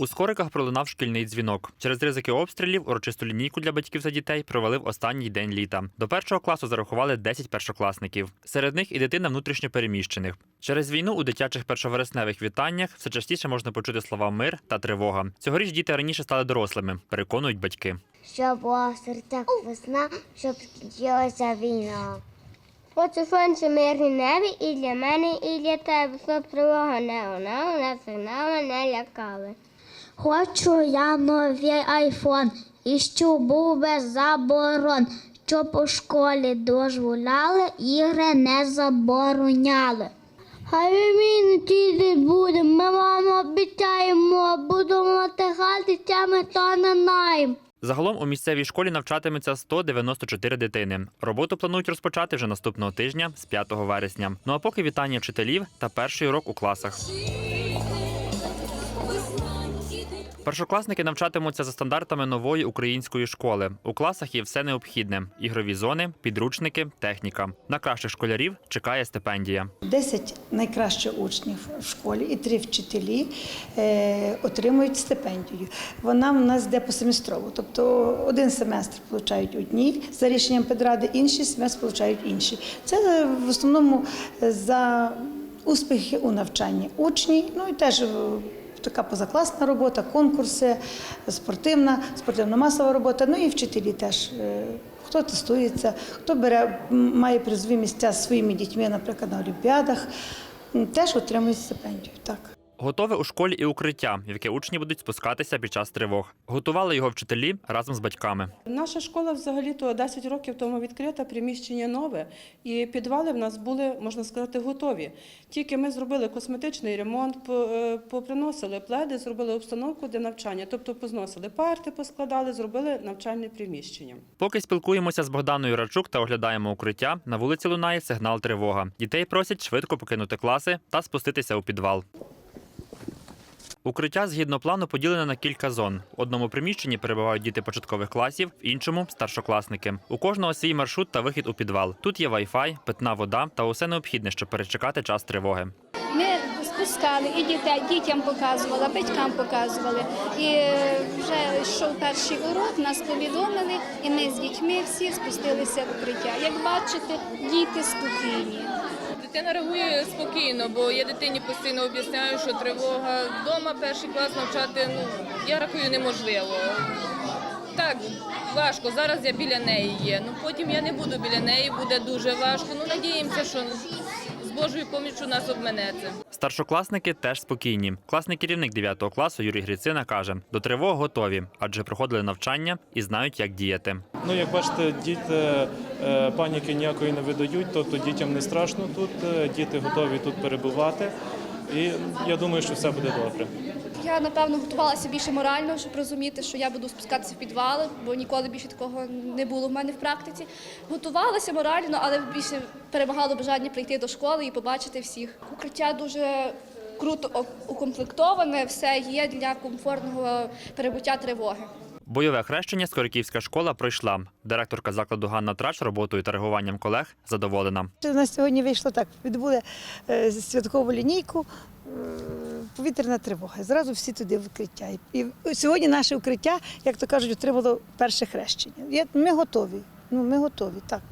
У Скориках пролунав шкільний дзвінок. Через ризики обстрілів урочисту лінійку для батьків та дітей провели в останній день літа. До першого класу зарахували 10 першокласників. Серед них і дитина внутрішньопереміщених. Через війну у дитячих першовересневих вітаннях все частіше можна почути слова мир та тривога. Цьогоріч діти раніше стали дорослими, переконують батьки. Щоб була в серцях весна, щоб скінчилася війна. Хочу сонце мирне небі і для мене, і для тебе, щоб тривога не лунала, не сигнали не лякали. Хочу я новий айфон, і щоб був без заборон, щоб у школі дозволяли, ігри не забороняли. Хай він тільки буде, ми вам обіцяємо, будемо тихати тями та не найм. Загалом у місцевій школі навчатиметься 194 дитини. Роботу планують розпочати вже наступного тижня з 5 вересня. Ну а поки вітання вчителів та перший урок у класах. Першокласники навчатимуться за стандартами нової української школи. У класах є все необхідне: ігрові зони, підручники, техніка. На кращих школярів чекає стипендія. 10 найкращих учнів в школі і три вчителі е, отримують стипендію. Вона в нас йде посеместрово, тобто один семестр отримують одні за рішенням педради, інший семестр отримують інші. Це в основному за успіхи у навчанні учні, ну і теж. Така позакласна робота, конкурси, спортивна, спортивно-масова робота. Ну і вчителі теж. е, Хто тестується, хто бере, має призові місця зі своїми дітьми, наприклад, на олімпіадах, теж отримують стипендію. Так. Готове у школі і укриття, в яке учні будуть спускатися під час тривог. Готували його вчителі разом з батьками. Наша школа взагалі-то 10 років тому відкрита, приміщення нове, і підвали в нас були, можна сказати, готові. Тільки ми зробили косметичний ремонт, е, поприносили пледи, зробили обстановку для навчання, тобто позносили парти, поскладали, зробили навчальне приміщення. Поки спілкуємося з Богданою Рачук та оглядаємо укриття, на вулиці лунає сигнал тривога. Дітей просять швидко покинути класи та спуститися у підвал. Укриття згідно плану поділене на кілька зон. В одному приміщенні перебувають діти початкових класів, в іншому старшокласники. У кожного свій маршрут та вихід у підвал. Тут є вай-фай, питна вода та усе необхідне, щоб перечекати час тривоги. Ми спускали і дітей, дітям показували, батькам показували. І е, вже йшов перший урок, нас повідомили, і ми з дітьми всі спустилися в укриття. Як бачите, діти спокійні. Дитина реагує спокійно, бо я дитині постійно об'ясняю, що тривога вдома перший клас навчати, ну я рахую, неможливо. Так, важко. Зараз я біля неї є. Ну потім я не буду біля неї, буде дуже важко. Ну надіємося, що з Божою поміччю нас обменеться. Старшокласники теж спокійні. Класний керівник 9 класу Юрій Грицина каже, до тривог готові, адже проходили навчання і знають, як діяти. Ну, як бачите, діти е, паніки ніякої не видають, тобто дітям не страшно тут, е, діти готові тут перебувати. І я думаю, що все буде добре. Я напевно готувалася більше морально, щоб розуміти, що я буду спускатися в підвали, бо ніколи більше такого не було в мене в практиці. Готувалася морально, але більше перемагало бажання прийти до школи і побачити всіх. Укриття дуже круто укомплектоване, все є для комфортного перебуття тривоги. Бойове хрещення Скориківська школа пройшла. Директорка закладу Ганна Трач роботою та реагуванням колег задоволена. У нас сьогодні вийшло так: відбули е, святкову лінійку, е, повітряна тривога. Зразу всі туди в укриття. І сьогодні наше укриття, як то кажуть, отримало перше хрещення. Ми готові. Ну, ми готові, так.